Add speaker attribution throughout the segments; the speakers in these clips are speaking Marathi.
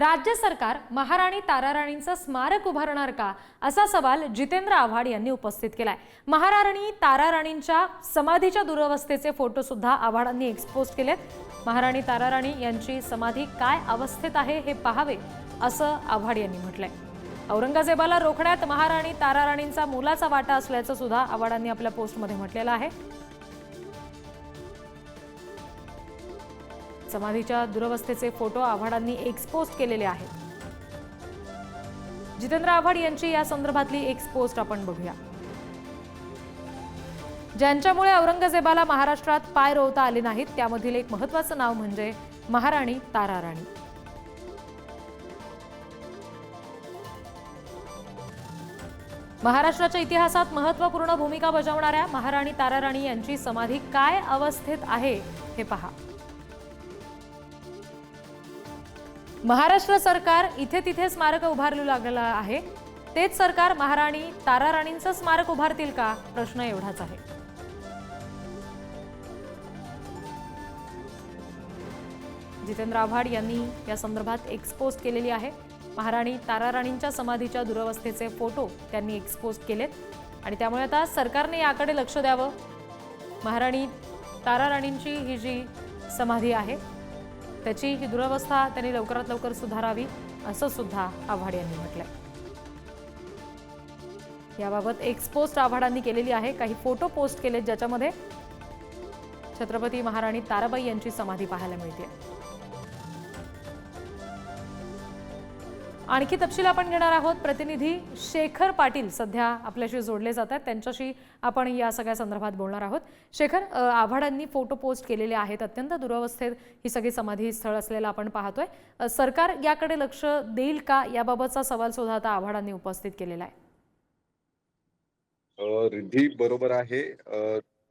Speaker 1: राज्य सरकार महाराणी ताराराणींचं स्मारक उभारणार का? असा सवाल जितेंद्र आव्हाड यांनी उपस्थित केलाय. महाराणी ताराराणींच्या समाधीच्या दुरवस्थेचे फोटो सुद्धा आव्हाडांनी एक्सपोज केलेत. महाराणी ताराराणी यांची समाधी काय अवस्थेत आहे हे पाहावे असं आव्हाड यांनी म्हटलंय. औरंगजेबाला रोखण्यात महाराणी ताराराणींचा मोलाचा वाटा असल्याचं सुद्धा आव्हाडांनी आपल्या पोस्टमध्ये म्हटलेलं आहे. समाधीच्या दुरवस्थेचे फोटो आव्हाडांनी एक्सपोज केलेले आहेत. जितेंद्र आव्हाड यांची या संदर्भातली एक्सपोस्ट आपण बघूया. ज्यांच्यामुळे औरंगजेबाला महाराष्ट्रात पाय रोवता आले नाहीत त्यामधील एक महत्वाचं नाव म्हणजे महाराणी ताराराणी. महाराष्ट्राच्या इतिहासात महत्त्वपूर्ण भूमिका बजावणाऱ्या महाराणी ताराराणी यांची समाधी काय अवस्थेत आहे हे पहा. महाराष्ट्र सरकार इथे तिथे स्मारक उभारू लागलेलं आहे. तेच सरकार महाराणी ताराराणींचं स्मारक उभारतील का? प्रश्न एवढाच आहे. जितेंद्र आव्हाड यांनी या संदर्भात एक्सपोज केलेली आहे. महाराणी ताराराणींच्या समाधीच्या दुरवस्थेचे फोटो त्यांनी एक्सपोज केलेत. आणि त्यामुळे आता सरकारने याकडे लक्ष द्यावं. महाराणी ताराराणींची ही जी समाधी आहे त्याची ही दुरवस्था त्यांनी लवकरात लवकर सुधारावी असं सुद्धा आव्हाड यांनी म्हटलंय. याबाबत एक पोस्ट आव्हाडांनी केलेली आहे. काही फोटो पोस्ट केलेत ज्याच्यामध्ये छत्रपती महाराणी ताराबाई यांची समाधी पाहायला मिळते आणखी तपशील आपण घेणार आहोत. प्रतिनिधी शेखर पाटील सध्या आपल्याशी जोडले जात आहेत. त्यांच्याशी आपण या सगळ्या संदर्भात बोलणार आहोत. शेखर आव्हाडांनी फोटो पोस्ट केलेले आहेत. अत्यंत दुरावस्थेत ही सगळी समाधी स्थळ असलेलं आपण पाहतोय. सरकार याकडे लक्ष देईल का? याबाबतचा सवाल सुद्धा आता आव्हाडांनी उपस्थित केलेला आहे.
Speaker 2: रिद्धी बरोबर आहे.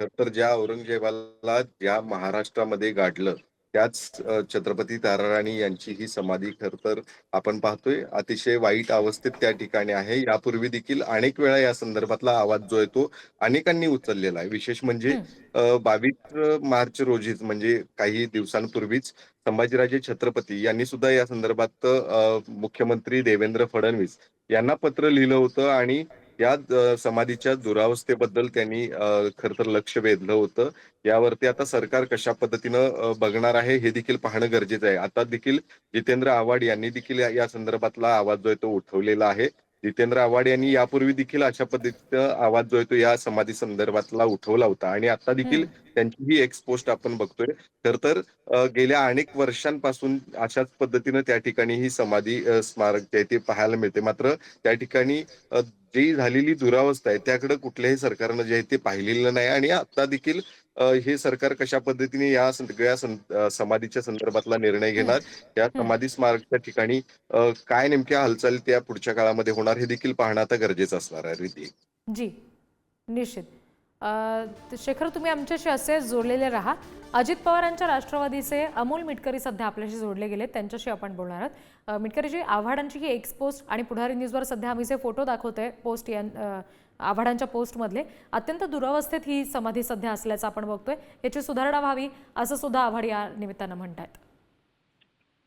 Speaker 2: तर ज्या औरंगजेबाला ज्या महाराष्ट्रामध्ये गाडलं त्याच छत्रपती ताराराणी यांची ही समाधी खर तर आपण पाहतोय. अतिशय वाईट अवस्थेत त्या ठिकाणी आहे. यापूर्वी देखील अनेक वेळा या संदर्भातला आवाज जो आहे तो अनेकांनी उचललेला आहे. विशेष म्हणजे बावीस मार्च रोजीच म्हणजे काही दिवसांपूर्वीच संभाजीराजे छत्रपती यांनी सुद्धा या संदर्भात मुख्यमंत्री देवेंद्र फडणवीस यांना पत्र लिहिलं होतं आणि या समाधीच्या दुरावस्थेबद्दल त्यांनी खर तर लक्ष वेधलं होतं. यावरती आता सरकार कशा पद्धतीनं बघणार आहे हे देखील पाहणं गरजेचं आहे. आता देखील जितेंद्र आव्हाड यांनी देखील या संदर्भातला आवाज जो आहे तो उठवलेला आहे. जितेंद्र आव्हाड यांनी यापूर्वी देखील अशा पद्धतीनं आवाज जो आहे तो या समाधी संदर्भातला उठवला होता. आणि आता देखील त्यांची ही एक पोस्ट आपण बघतोय. तर तर गेल्या अनेक वर्षांपासून अशाच पद्धतीनं त्या ठिकाणी ही समाधी स्मारक जे आहे ते पाहायला मिळते. मात्र त्या ठिकाणी जी झालेली दुरावस्था आहे त्याकडे कुठल्याही सरकारनं जे आहे ते पाहिलेलं नाही. आणि आता देखील हे सरकार कशा पद्धतीने या सगळ्या समाधीच्या संदर्भातला निर्णय घेणार? या समाधी स्मारकच्या ठिकाणी काय नेमक्या हालचाली त्या पुढच्या काळामध्ये होणार हे देखील पाहणं आता गरजेचं असणार आहे रिद्धी
Speaker 1: जी निश्चित. शेखर तुम्ही आमच्याशी असे जोडलेले राहा. अजित पवारांच्या राष्ट्रवादीचे अमोल मिटकरी सध्या आपल्याशी जोडले गेले त्यांच्याशी आपण बोलणार आहोत. मिटकरीजी आव्हाडांची ही एक्स पोस्ट आणि पुढारी न्यूजवर सध्या आम्ही जे फोटो दाखवतोय पोस्ट या आव्हाडांच्या पोस्टमधले अत्यंत दुरावस्थेत ही समाधी सध्या असल्याचं आपण बघतोय. याची सुधारणा व्हावी असं सुद्धा आव्हाड या निमित्तानं म्हणतायत.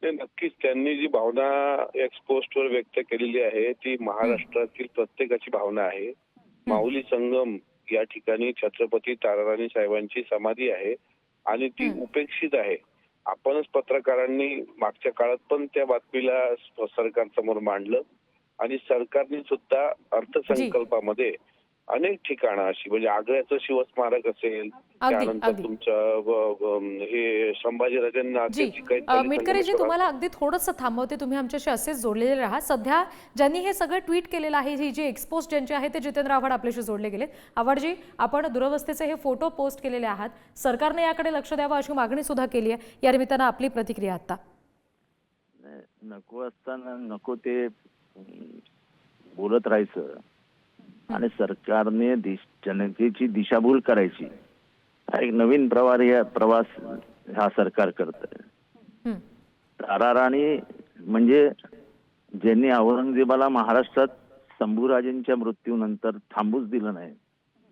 Speaker 3: ते नक्कीच त्यांनी जी भावना एक्सपोस्ट वर व्यक्त केलेली आहे ती महाराष्ट्रातील प्रत्येकाची भावना आहे. माऊली संगम या ठिकाणी छत्रपती ताराराणी साहेबांची समाधी आहे आणि ती. उपेक्षित आहे. आपणच पत्रकारांनी मागच्या काळात पण त्या बातमीला सरकार समोर मांडलं. आणि सरकारने सुद्धा अर्थसंकल्पामध्ये अनेक ठिकाणं अशी म्हणजे आग्र्याचं शिवस्मारक असेल त्यानंतर
Speaker 1: अगदी.
Speaker 3: तुमचं व- व- हे संभाजीराजांना
Speaker 1: मिटकरीजी तुम्हाला अगदी थोडंसं थांबवते तुम्ही आमच्याशी असेच जोडलेले राहा. सध्या ज्यांनी हे सगळं ट्विट केलेलं आहे ही जी एक्सपोज ज्यांची आहे ते जितेंद्र आव्हाड आपल्याशी जोडले गेले आव्हाडजी आपण दुरवस्थेचे हे फोटो पोस्ट केलेले आहात. सरकारने याकडे लक्ष द्यावं अशी मागणी सुद्धा केली आहे. या निमित्तानं आपली प्रतिक्रिया आता
Speaker 4: नको असताना नको ते बोलत राहायचं आणि सरकारने दिश- जनतेची दिशाभूल करायची हा एक नवीन प्रवार या प्रवास हा सरकार करत
Speaker 1: हं.
Speaker 4: ताराराणी म्हणजे ज्यांनी औरंगजेबाला महाराष्ट्रात शंभूराजेंच्या मृत्यूनंतर थांबूच दिलं नाही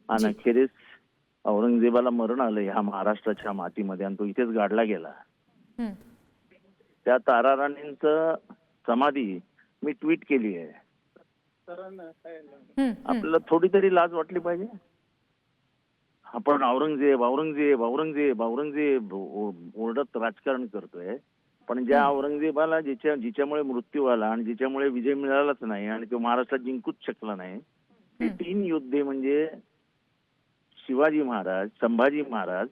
Speaker 4: आणि. अखेरीस औरंगजेबाला मरण आलं ह्या महाराष्ट्राच्या मातीमध्ये आणि तो इथेच गाडला गेला. त्या ताराराणींचं समाधी मी ट्विट केली आहे. आपल्याला थोडी तरी लाज वाटली पाहिजे. आपण औरंगजेब औरंगजेब औरंगजेब औरंगजेब ओरडत राजकारण करतोय. पण ज्या औरंगजेबाला जिच्या जिच्यामुळे मृत्यू आला आणि जिच्यामुळे विजय मिळालाच नाही आणि तो महाराष्ट्रात जिंकूच शकला नाही ती. तीन योद्धे म्हणजे शिवाजी महाराज संभाजी महाराज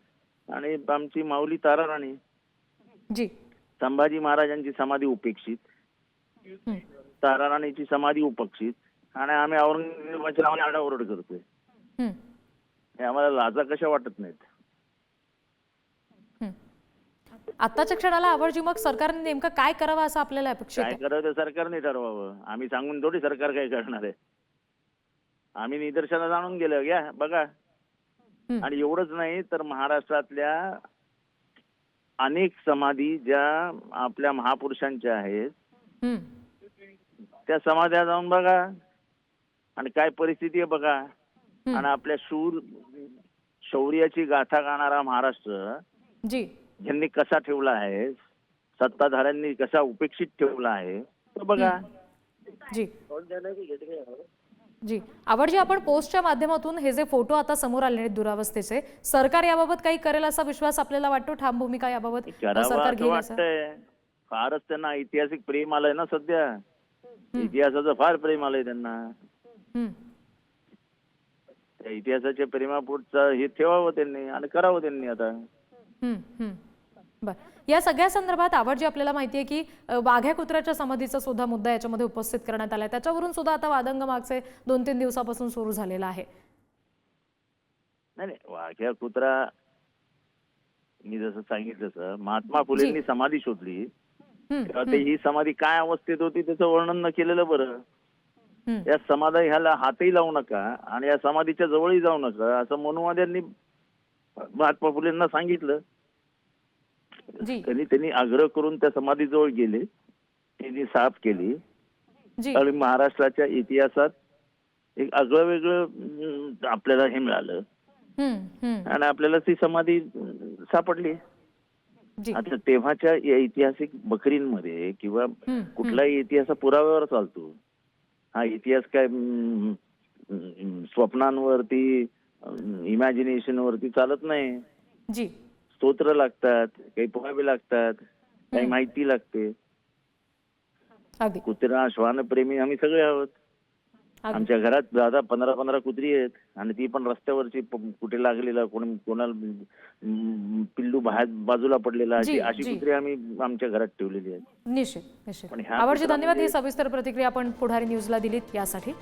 Speaker 4: आणि आमची माऊली ताराराणी.
Speaker 1: जी.
Speaker 4: संभाजी महाराजांची समाधी उपेक्षित. ताराराणीची समाधी उपेक्षित आणि आम्ही औरंगजेबाच्या नावाने आरडाओरड करतोय. हे आम्हाला लाजा कशा वाटत नाहीत?
Speaker 1: हम्म. आत्ताच्या क्षणाला आवडजी मग सरकारने नेमकं काय करावं असं आपल्याला अपेक्षित
Speaker 4: काय
Speaker 1: आहे
Speaker 4: करावं ते सरकारने ठरवावं. आम्ही सांगून थोडी सरकार काय करणार आहे? आम्ही निदर्शनं जाणून गेलो. घ्या बघा.
Speaker 1: हम्म.
Speaker 4: आणि एवढंच नाही तर महाराष्ट्रातल्या अनेक समाधी ज्या आपल्या महापुरुषांच्या आहेत
Speaker 1: हम्म,
Speaker 4: त्या समाध्या जाऊन बघा. आणि काय परिस्थिती आहे बघा. आणि आपल्या शूर शौर्याची गाथा गाणारा महाराष्ट्र
Speaker 1: जी.
Speaker 4: ज्यांनी कसा ठेवला आहे सत्ताधाऱ्यांनी कसा उपेक्षित ठेवला आहे तो बघा.
Speaker 1: जी. जी. आवडजी आपण पोस्टच्या माध्यमातून हे जे फोटो आता समोर आले आहेत दुरावस्थेचे सरकार याबाबत काही करेल असा विश्वास आपल्याला वाटतो? ठाम भूमिका याबाबत सरकार
Speaker 4: फारच त्यांना ऐतिहासिक प्रेम आलंय ना सध्या. इतिहासाचं फार प्रेम आलंय त्यांना. त्या इतिहासाच्या प्रेमापुढचं हे ठेवावं त्यांनी आणि करावं त्यांनी आता.
Speaker 1: बर. या सगळ्या संदर्भात आवड जी आपल्याला माहिती आहे की वाघ्या कुत्र्याच्या समाधीचा सुद्धा मुद्दा याच्यामध्ये उपस्थित करण्यात आलाय. त्याच्यावरून सुद्धा आता वादंग मागचे दोन तीन दिवसापासून सुरू झालेला आहे.
Speaker 4: नाही वाघ्या कुत्रा मी जसं सांगितलं महात्मा फुलेंनी समाधी शोधली. तेव्हा ते ही समाधी काय अवस्थेत होती त्याचं वर्णन न केलेलं बरं. या समाधी ह्याला हातही लावू नका आणि या समाधीच्या जवळही जाऊ नका असं मनुवाद्यांनी महात्मा फुलेंना सांगितलं. त्यांनी त्यांनी आग्रह करून त्या समाधीजवळ गेले त्यांनी साफ केली. आणि महाराष्ट्राच्या इतिहासात एक आगळं वेगळं आपल्याला हे मिळालं. आणि आपल्याला ती समाधी सापडली. आता तेव्हाच्या ऐतिहासिक बकरींमध्ये किंवा कुठलाही इतिहास पुराव्यावर चालतो. हा इतिहास काय स्वप्नांवरती इमॅजिनेशन वरती चालत नाही.
Speaker 1: जी.
Speaker 4: स्तोत्र लागतात काही पुरावे लागतात काही. माहिती लागते. कुत्रा श्वानप्रेमी आम्ही सगळे आहोत. आमच्या घरात दादा पंधरा पंधरा कुत्री आहेत आणि ती पण रस्त्यावरची कुठे लागलेला कोणी कोणाला पिल्लू बाहेर बाजूला पडलेला अशी अशी. कुत्री आम्ही आमच्या घरात ठेवलेली आहेत.
Speaker 1: निश्चित निश्चित.
Speaker 4: कुत्रा
Speaker 1: धन्यवाद ही सविस्तर प्रतिक्रिया आपण पुढारी न्यूजला दिलीत यासाठी.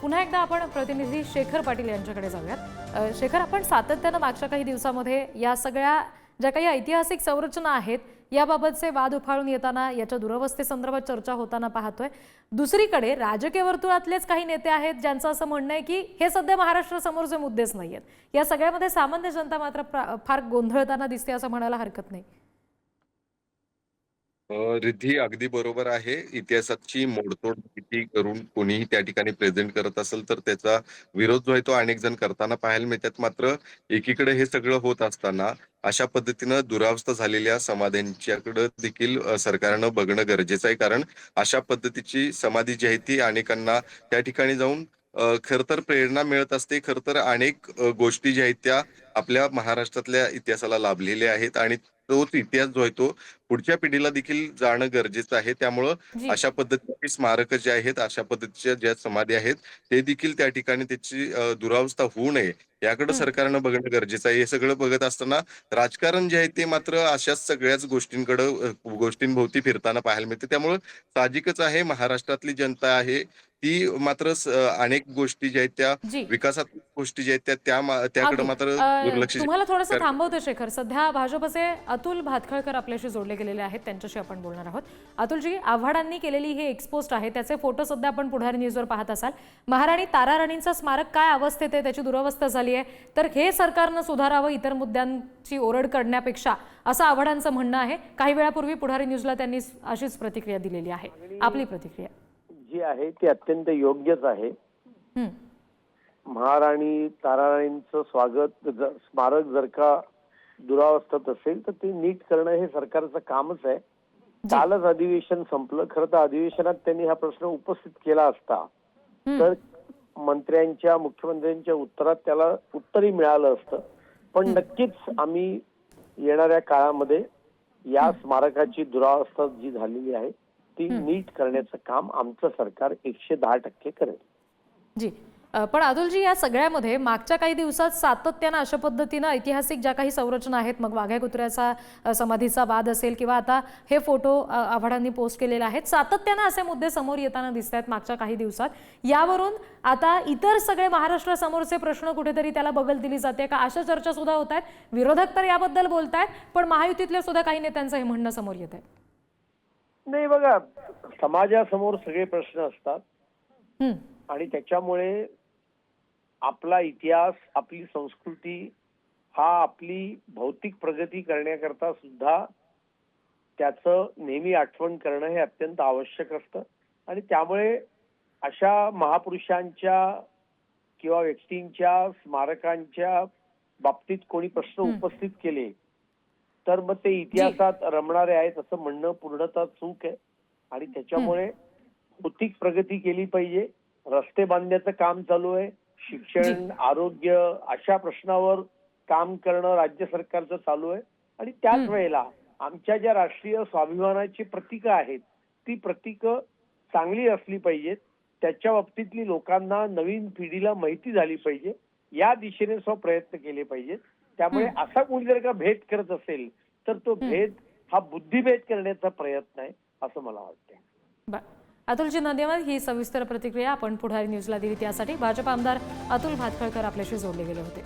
Speaker 1: पुन्हा एकदा आपण प्रतिनिधी शेखर पाटील यांच्याकडे जाऊयात. शेखर आपण सातत्यानं मागच्या काही दिवसामध्ये या सगळ्या ज्या काही ऐतिहासिक संरचना आहेत याबाबतचे वाद उफाळून येताना याच्या दुरवस्थेसंदर्भात चर्चा होताना पाहतोय. दुसरीकडे राजकीय वर्तुळातलेच काही नेते आहेत ज्यांचं असं म्हणणं आहे की हे सध्या महाराष्ट्रासमोरचे मुद्देच नाही आहेत या सगळ्यामध्ये सामान्य जनता मात्र फार गोंधळताना दिसते असं म्हणायला हरकत नाही.
Speaker 2: रिद्धी अगदी बरोबर आहे. इतिहासाची मोडतोड किती करून कोणीही त्या ठिकाणी प्रेझेंट करत असेल तर त्याचा विरोध जो आहे तो अनेक जण करताना पाहायला मिळतात. मात्र एकीकडे हे सगळं होत असताना अशा पद्धतीनं दुरावस्था झालेल्या समाध्यांच्याकडे देखील सरकारनं बघणं गरजेचं आहे. कारण अशा पद्धतीची समाधी जी आहे ती अनेकांना त्या ठिकाणी जाऊन खर तर प्रेरणा मिळत असते. खर तर अनेक गोष्टी ज्या आहेत त्या आपल्या महाराष्ट्रातल्या इतिहासाला लाभलेल्या आहेत आणि तोच इतिहास जो आहे तो पुढच्या पिढीला देखील जाणं गरजेचं आहे. त्यामुळं अशा पद्धतीची स्मारकं जे आहेत, अशा पद्धतीच्या ज्या समाधी आहेत, ते देखील त्या ठिकाणी त्याची दुरावस्था होऊ नये याकडे. सरकारनं बघणं गरजेचं आहे. हे सगळं बघत असताना राजकारण जे आहे ते मात्र अशाच सगळ्याच गोष्टींकडं गोष्टींभोवती फिरताना पाहायला मिळते. त्यामुळं साहजिकच आहे महाराष्ट्रातली जनता आहे ती मात्र स अनेक गोष्टी ज्या आहेत त्या
Speaker 1: जी.
Speaker 2: विकासात्मक गोष्टी ज्या आहेत त्या त्याकडे
Speaker 1: अगदी.
Speaker 2: मात्र
Speaker 1: अ,
Speaker 2: दुर्लक्ष
Speaker 1: तुम्हाला थोडंसं थांबवतो शेखर. सध्या भाजपचे अतुल भातखळकर आपल्याशी जोडले गेलेले आहेत. त्यांच्याशी आपण बोलणार आहोत. अतुलजी आव्हाडांनी केलेली ही एक्सपोस्ट आहे. त्याचे फोटो सध्या आपण पुढारी न्यूजवर पाहत असाल. महाराणी तारा राणींचं स्मारक काय अवस्थेत आहे? त्याची दुरवस्था झाली आहे. तर हे सरकारनं सुधारावं इतर मुद्द्यांची ओरड करण्यापेक्षा असं आव्हाडांचं म्हणणं आहे. काही वेळापूर्वी पुढारी न्यूजला त्यांनी अशीच प्रतिक्रिया दिलेली आहे. आपली प्रतिक्रिया.
Speaker 5: जी आहे ती अत्यंत योग्यच आहे.
Speaker 1: हं,
Speaker 5: महाराणी ताराराणींचं स्वागत स्मारक जर का दुरावस्थेत असेल तर ते नीट करणं हे सरकारचं कामच आहे. कालच अधिवेशन संपलं. खरं तर अधिवेशनात त्यांनी हा प्रश्न उपस्थित केला असता. तर मंत्र्यांच्या मुख्यमंत्र्यांच्या उत्तरात त्याला उत्तरही मिळालं असतं. पण नक्कीच आम्ही येणाऱ्या काळामध्ये या स्मारकाची दुरावस्था जी झालेली आहे ती नीट करण्याचं काम आमचं सरकार एकशे दहा टक्के करेल.
Speaker 1: जी. पण अतुलजी या सगळ्यामध्ये मागच्या काही दिवसात सातत्यानं अशा पद्धतीनं ऐतिहासिक ज्या काही संरचना आहेत मग वाघ्या कुत्र्याचा समाधीचा वाद असेल किंवा आता हे फोटो आव्हाडांनी पोस्ट केलेले आहेत सातत्यानं असे मुद्दे समोर येताना दिसत आहेत मागच्या काही दिवसात. यावरून आता इतर सगळे महाराष्ट्रासमोरचे प्रश्न कुठेतरी त्याला बगल दिली जाते का? अशा चर्चा सुद्धा होत आहेत. विरोधक तर याबद्दल बोलत आहेत पण महायुतीतल्या सुद्धा काही नेत्यांचं हे म्हणणं समोर येत आहे
Speaker 5: नाही बघा समाजासमोर सगळे प्रश्न असतात. आणि त्याच्यामुळे आपला इतिहास आपली संस्कृती हा आपली भौतिक प्रगती करण्याकरता सुद्धा त्याचं नेहमी आठवण करणं हे अत्यंत आवश्यक असतं. आणि त्यामुळे अशा महापुरुषांच्या किंवा व्यक्तींच्या स्मारकांच्या बाबतीत कोणी प्रश्न. उपस्थित केले तर मग ते इतिहासात रमणारे आहेत असं म्हणणं पूर्णतः चूक आहे. आणि त्याच्यामुळे भौतिक प्रगती केली पाहिजे. रस्ते बांधण्याचं काम चालू आहे. शिक्षण आरोग्य अशा प्रश्नावर काम करणं राज्य सरकारचं चालू आहे. आणि त्याच. वेळेला आमच्या ज्या राष्ट्रीय स्वाभिमानाची प्रतीकं आहेत ती प्रतीकं चांगली असली पाहिजेत. त्याच्या बाबतीतली लोकांना नवीन पिढीला माहिती झाली पाहिजे. या दिशेने स्व प्रयत्न केले पाहिजेत. त्यामुळे असा कोणी जर का भेद करत असेल तर तो भेद हा बुद्धिभेद करण्याचा प्रयत्न आहे असं मला वाटतं
Speaker 1: अतुलजी नंदेवाल ही सविस्तर प्रतिक्रिया आपण पुढारी न्यूजला दिली त्यासाठी भाजप आमदार अतुल भातखळकर आपल्याशी जोडले गेले होते.